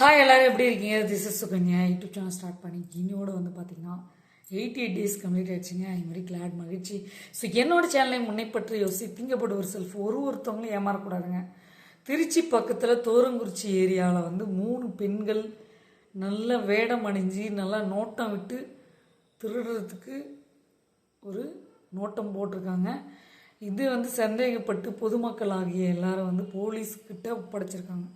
Hi எல்லோரும் எப்படி இருக்கீங்க? This is Sukanya. YouTube channel start பண்ணி இன்னியோடு வந்து பார்த்தீங்கன்னா எயிட்டி எயிட் டேஸ் கம்ப்ளீட் ஆயிடுச்சுங்க. ஐ வெரி கிளாட் மகிழ்ச்சி. ஸோ என்னோட சேனலை முன்னைப்பற்றி யோசித்து யோசி ஒரு செல்ஃப் ஒரு ஒருத்தவங்களும் ஏமாறக்கூடாதுங்க. திருச்சி பக்கத்தில் தோரங்குறிச்சி ஏரியாவில் வந்து மூணு பெண்கள் நல்ல வேடம் அணிஞ்சு நல்லா நோட்டம் விட்டு திருடுறதுக்கு ஒரு நோட்டம் போட்டிருக்காங்க. இது வந்து சந்தேகப்பட்டு பொதுமக்கள் ஆகிய எல்லாரும் வந்து போலீஸ்கிட்ட ஒப்படைச்சிருக்காங்க.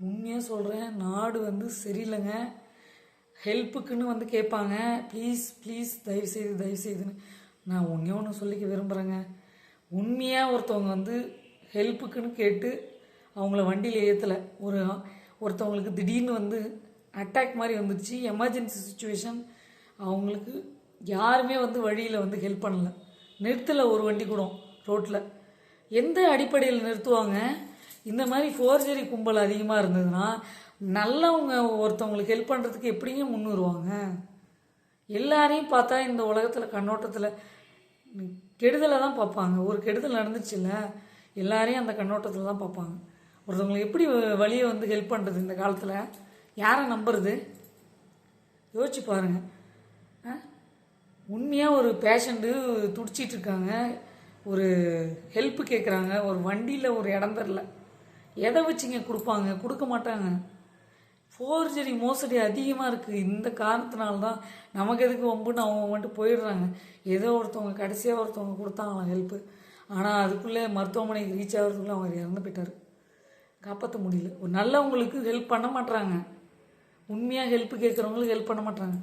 உண்மையாக சொல்கிறேன் நாடு வந்து சரியில்லைங்க. ஹெல்ப்புக்குன்னு வந்து கேட்பாங்க. ப்ளீஸ் ப்ளீஸ் தயவுசெய்து தயவுசெய்துன்னு. நான் ஒன்றே ஒன்று சொல்லிக்க விரும்புகிறேங்க உண்மையாக ஒருத்தவங்க வந்து ஹெல்ப்புக்குன்னு கேட்டு அவங்கள வண்டியில் ஏற்றலை ஒரு ஒருத்தவங்களுக்கு திடீர்னு வந்து அட்டாக் மாதிரி வந்துடுச்சு. எமர்ஜென்சி சுச்சுவேஷன் அவங்களுக்கு யாருமே வந்து வழியில் வந்து ஹெல்ப் பண்ணலை. நிறுத்தலை ஒரு வண்டி கூட ரோட்டில் எந்த அடிப்படையில் நிறுத்துவாங்க? இந்த மாதிரி ஃபோர்ஜரி கும்பல் அதிகமாக இருந்ததுன்னா நல்லவங்க ஒருத்தவங்களுக்கு ஹெல்ப் பண்ணுறதுக்கு எப்படிங்க முன்னுருவாங்க? எல்லாரையும் பார்த்தா இந்த உலகத்தில் கண்ணோட்டத்தில் கெடுதலை தான் பார்ப்பாங்க. ஒரு கெடுதல் நடந்துச்சுல்ல எல்லாரையும் அந்த கண்ணோட்டத்தில் தான் பார்ப்பாங்க. ஒருத்தவங்களுக்கு எப்படி வழியை வந்து ஹெல்ப் பண்ணுறது இந்த காலத்தில்? யாரை நம்புறது? யோசிச்சு பாருங்கள் ஆ? உண்மையாக ஒரு பேஷண்ட்டு துடிச்சிட்டு இருக்காங்க ஒரு ஹெல்ப் கேட்குறாங்க ஒரு வண்டியில் ஒரு இடம் தெரில எதை வச்சுங்க கொடுப்பாங்க? கொடுக்க மாட்டாங்க. ஃபோர்ஜரி மோசடி அதிகமாக இருக்குது இந்த காரணத்தினால்தான் நமக்கு எதுக்கு வம்புன்னு அவங்க வந்துட்டு போயிடுறாங்க. ஏதோ ஒருத்தவங்க கடைசியாக ஒருத்தவங்க கொடுத்தாங்களாம் ஹெல்ப்பு ஆனால் அதுக்குள்ளே மருத்துவமனைக்கு ரீச் ஆகிறதுக்குள்ளே அவர் இறந்து போயிட்டார். காப்பாற்ற முடியல. ஒரு நல்லவங்களுக்கு ஹெல்ப் பண்ண மாட்டுறாங்க உண்மையாக ஹெல்ப் கேட்குறவங்களுக்கு ஹெல்ப் பண்ண மாட்டாங்க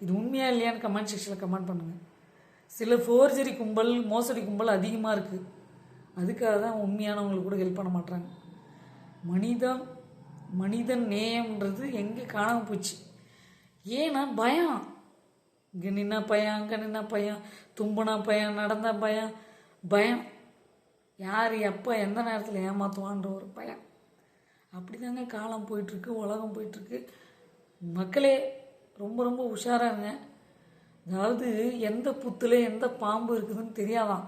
இது உண்மையாக இல்லையான்னு கமெண்ட் செக்ஷனில் கமெண்ட் பண்ணுங்கள் சில ஃபோர்ஜரி கும்பல் மோசடி கும்பல் அதிகமாக இருக்குது அதுக்காக தான் உண்மையானவங்களுக்கு கூட ஹெல்ப் பண்ண மாட்டாங்க மனிதம் மனிதன் நேயம்ன்றது எங்கே காணாமல் போச்சு. ஏன்னா பயம். இங்கே நின்னா பயம் அங்கே நின்னா பயம். தும்பினா பயம் நடந்தால் பயம். பயம். யார் எப்போ எந்த நேரத்தில் ஏமாற்றுவான்ற ஒரு பயம். அப்படி தாங்க காலம் போயிட்டுருக்கு உலகம் போயிட்டுருக்கு. மக்களே ரொம்ப ரொம்ப உஷாராங்க. அதாவது எந்த புத்தில் எந்த பாம்பு இருக்குதுன்னு தெரியாதான்.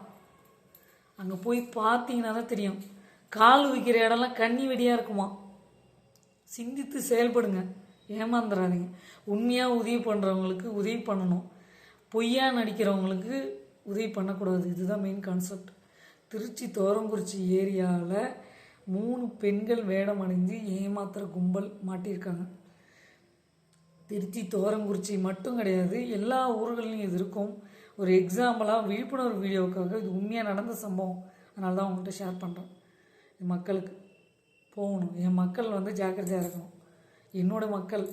அங்கே போய் பார்த்தீங்கன்னா தான் தெரியும். கால் வைக்கிற இடம்லாம் கண்ணி வெடியாக இருக்குமா? சிந்தித்து செயல்படுங்க. ஏமாந்துடாதீங்க உண்மையாக உதவி பண்ணுறவங்களுக்கு உதவி பண்ணணும். பொய்யா நடிக்கிறவங்களுக்கு உதவி பண்ணக்கூடாது. இதுதான் மெயின் கான்செப்ட் திருச்சி தோரங்குறிச்சி ஏரியாவில் மூணு பெண்கள் வேடம் அணிந்து ஏமாத்துகிற கும்பல் மாட்டியிருக்காங்க. திருச்சி தோரங்குறிச்சி மட்டும் கிடையாது. எல்லா ஊர்கள்லையும் இது இருக்கும். ஒரு எக்ஸாம்பிளாக விழிப்புணர்வு வீடியோவுக்காக இது உண்மையாக நடந்த சம்பவம். அதனால தான் உங்கள்கிட்ட ஷேர் பண்ணுறேன் மக்களுக்கு போகணும். என் மக்கள் வந்து ஜாக்கிரதையாக இருக்கணும். என்னோடய மக்கள்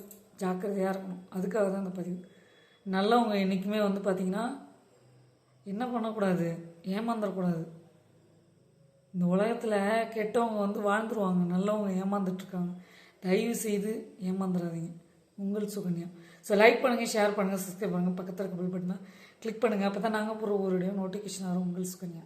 ஜாக்கிரதையாக இருக்கணும். அதுக்காக தான் இந்த பதிவு. நல்லவங்க என்றைக்குமே வந்து பார்த்திங்கன்னா என்ன பண்ணக்கூடாது? ஏமாந்துடக்கூடாது இந்த உலகத்தில் கெட்டவங்க வந்து வாழ்ந்துருவாங்க. நல்லவங்க ஏமாந்துட்டுருக்காங்க தயவு செய்து ஏமாந்துடாதீங்க உங்கள் சுகன்யா. ஸோ லைக் பண்ணுங்கள் ஷேர் பண்ணுங்கள் சப்ஸ்கிரைப் பண்ணுங்கள் பக்கத்தில் இருக்க பில் பட்டினா கிளிக் பண்ணுங்கள் அப்போ தான் நாங்கள் போகிற ஒரு நோட்டிஃபிகேஷன் வரும். உங்கள் சுகன்யா.